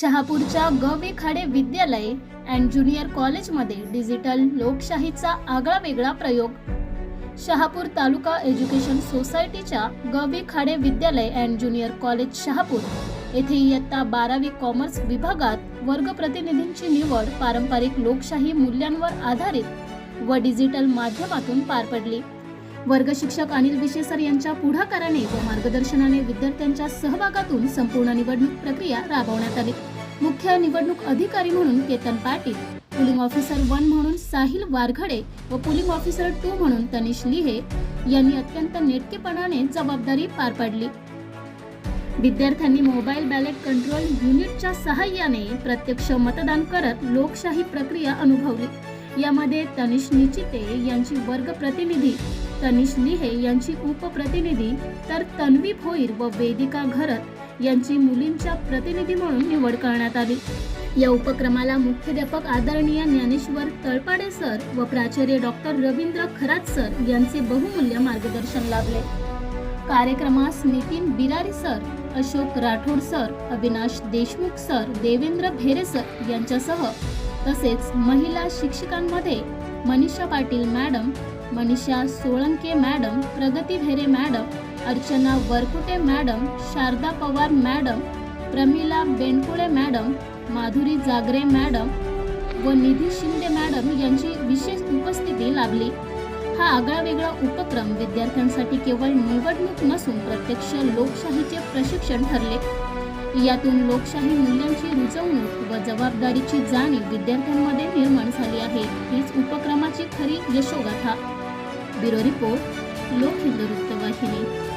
शहापूरच्या ग खाडे विद्यालय and junior कॉलेजमध्ये डिजिटल लोकशाहीचा आगळा वेगळा प्रयोग. शहापूर तालुका एज्युकेशन सोसायटीच्या ग खाडे विद्यालय अँड ज्युनियर कॉलेज शहापूर येथे इयत्ता बारावी कॉमर्स विभागात वर्ग प्रतिनिधींची निवड पारंपरिक लोकशाही मूल्यांवर आधारित व डिजिटल माध्यमातून पार पडली. वर्ग शिक्षक अनिल विशेसर यांच्या पुढाकाराने व मार्गदर्शनाने विद्यार्थ्यांच्या सहभागातून संपूर्ण निवडणूक प्रक्रिया राबवण्यात आली. मुख्य निवडणूक अधिकारी म्हणून Ketan Patil polling officer one म्हणून साहिल वारघडे व पुलिंग ऑफिसर टू म्हणून तनिष लिहे यांनी अत्यंत नेटकेपणाने जबाबदारी पार पाडली. विद्यार्थ्यांनी मोबाईल बॅलेट कंट्रोल युनिटच्या सहाय्याने प्रत्यक्ष मतदान करत लोकशाही प्रक्रिया अनुभवली. यामध्ये तनिष निचिते यांची वर्ग प्रतिनिधी तनिष लिहे यांची उपप्रतिनिधी तर तन्वी भोईर व वेदिका घरत यांची मुलींच्या प्रतिनिधी म्हणून निवड करण्यात आली. या उपक्रमाला मुख्याध्यापक आदरणीय ज्ञानेश्वर तळपाडे सर व प्राचार्य डॉक्टर रवींद्र खरात सर यांचे बहुमूल्य मार्गदर्शन लाभले. कार्यक्रमास Nitin Birari sir Ashok Rathod sir Avinash Deshmukh sir Devendra Bhere sir यांच्यासह तसेच महिला शिक्षकांमध्ये Manisha Patil madam Manisha Solanke madam Pragati Bhere madam Archana Varkute madam Sharada Pawar madam Pramila Benkule madam Madhuri Jagare madam व Nidhi Shinde madam यांची विशेष उपस्थिती लाभली. हा आगळा वेगळा उपक्रम विद्यार्थ्यांसाठी केवळ निवडणूक नसून प्रत्यक्ष लोकशाहीचे प्रशिक्षण ठरले. यातून लोकशाही मूल्यांची रुजवणूक व जबाबदारीची जाणीव विद्यार्थ्यांमध्ये निर्माण झाली आहे. हीच उपक्रमाची खरी यशोगाथा. ब्युरो रिपोर्ट लोक हिंदू वृत्तवाहिनी